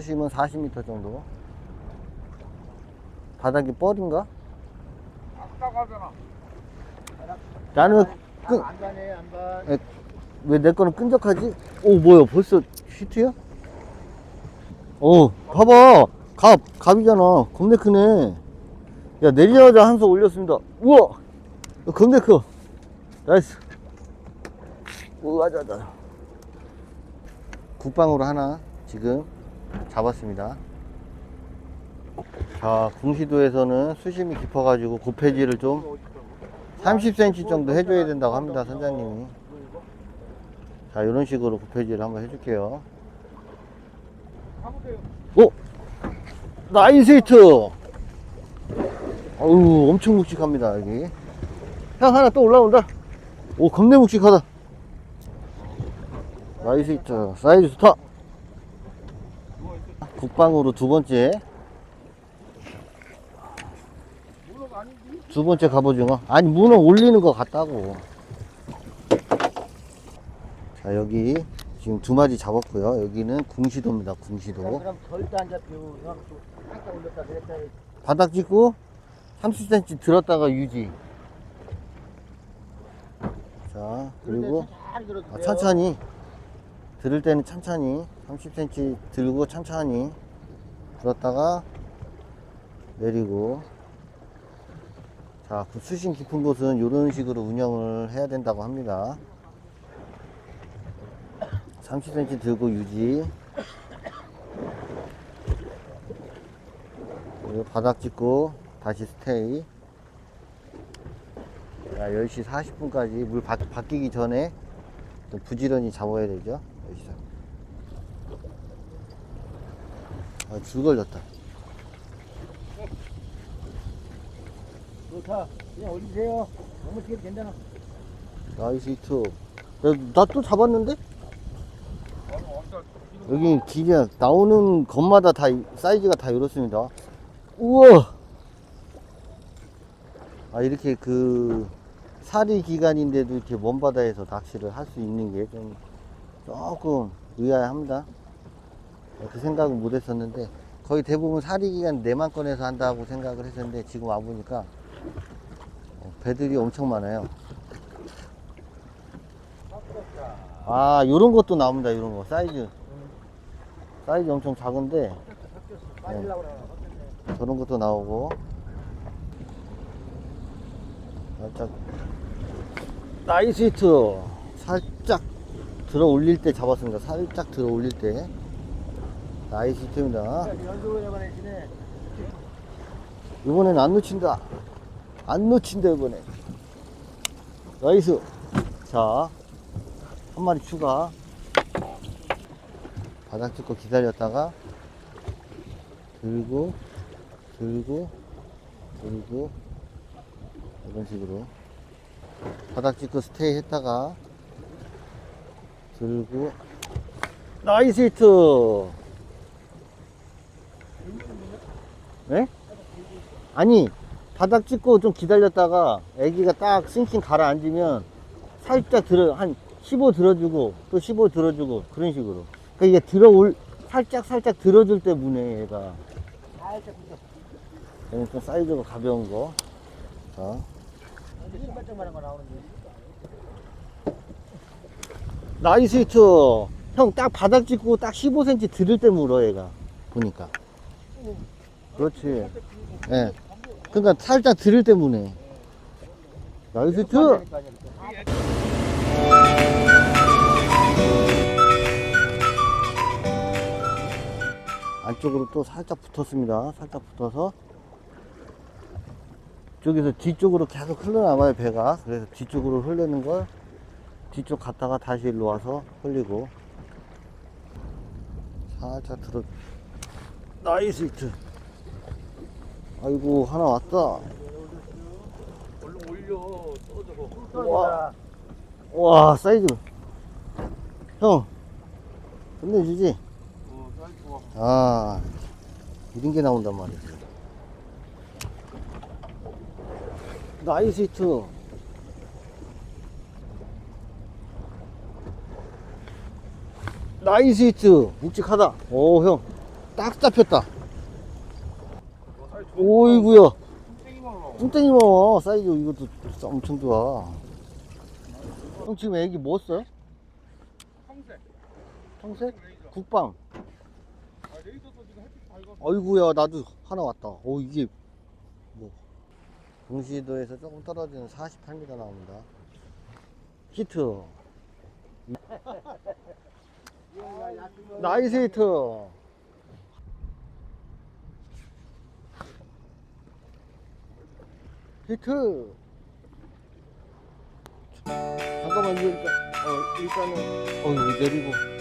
수심은 40m 정도. 바닥이 뻘인가? 딱딱하잖아. 나는 끈, 안 가네, 안 가. 왜내 거는 끈적하지? 오, 뭐야, 벌써 시트야? 어, 봐봐. 갑, 갑이잖아. 겁내 크네. 야, 내리자마자 한 수 올렸습니다. 우와! 겁내 커. 나이스. 우와, 자, 자. 국방으로 하나 지금 잡았습니다. 자, 궁시도에서는 수심이 깊어 가지고 고폐지를 좀 30cm 정도 해줘야 된다고 합니다, 선장님이. 자, 이런 식으로 고폐지를 한번 해줄게요. 오! 나이스 히트! 어우, 엄청 묵직합니다, 여기. 형, 하나 또 올라온다. 오, 겁내 묵직하다. 나이스 히트. 사이즈 좋다. 국방으로 두 번째. 두 번째 갑오징어. 아니, 문어 올리는 것 같다고. 자, 여기 지금 두 마리 잡았고요. 여기는 궁시도입니다, 궁시도. 그럼 절대 안또 살짝 올렸다 그랬다. 바닥 찍고 30cm 들었다가 유지. 자, 그리고 아. 천천히 들을 때는 천천히 30cm 들고 천천히 들었다가 내리고 자, 그 수심 깊은 곳은 이런 식으로 운영을 해야 된다고 합니다. 30cm 들고 유지. 그리고 바닥 찍고 다시 스테이. 자, 10시 40분까지 물 바, 바뀌기 전에 좀 부지런히 잡아야 되죠. 여기서. 아, 줄 걸렸다. 좋다. 그냥 올리세요. 너무 지게 괜찮아. 나이스 히트. 나 또 잡았는데? 여기 기계 나오는 것마다 다 이- 사이즈가 다 이렇습니다. 우와! 아 이렇게 그 사리 기간인데도 이렇게 먼 바다에서 낚시를 할 수 있는 게좀 조금 의아합니다. 그 생각은 못 했었는데 거의 대부분 사리 기간 내만 꺼내서 한다고 생각을 했었는데 지금 와 보니까 어, 배들이 엄청 많아요. 아, 요런 것도 나옵니다, 요런 거. 사이즈. 사이즈 엄청 작은데, 그래. 저런 것도 나오고. 살짝. 나이스 히트! 살짝 들어 올릴 때 잡았습니다. 살짝 들어 올릴 때. 나이스 히트입니다. 이번엔 안 놓친다. 안 놓친다, 이번에. 나이스. 자, 한 마리 추가. 바닥 찍고 기다렸다가, 들고, 들고, 들고, 이런 식으로. 바닥 찍고 스테이 했다가, 들고, 나이스 히트! 네? 아니 바닥 찍고 좀 기다렸다가 애기가 딱 싱싱 가라앉으면 살짝 들어 한 15 들어주고 또 15 들어주고 그런 식으로 그러니까 이게 들어올 살짝 살짝 들어줄 때 무네 얘가 살짝. 얘는 좀 사이즈가 가벼운 거 자. 근데 신발장만한 거 나오는데. 나이스 히트 형 딱 바닥 찍고 딱 15cm 들을 때 물어 얘가. 보니까. 그렇지. 예. 그러니까 살짝 들을 때 무네. 나이스 히트? 안쪽으로 또 살짝 붙었습니다. 살짝 붙어서. 저기서 뒤쪽으로 계속 흘러나와요 배가. 그래서 뒤쪽으로 흐르는 걸 뒤쪽 갔다가 다시 일로 와서 흘리고 살짝 들어. 나이스 히트. 아이고 하나 왔다. 얼른 올려. 떨어져. 와. 와 사이즈. 형 끝내주지. 어, 사이즈 좋아. 아, 이런 게 나온단 말이지. 나이스 히트. 나이스 히트. 묵직하다. 오, 형. 딱 잡혔다. 오이구야. 뚱땡이 먹어. 사이즈 이것도 엄청 좋아. 형 지금 애기 뭐 써요? 청색. 청색? 국방. 어이구야 나도 하나 왔다. 오 이게 뭐 동시도에서 조금 떨어지는 48m 나옵니다. 히트. 나이스 히트. 히트. 잠깐만 이거 일단 어 일단은 어 이거 내리고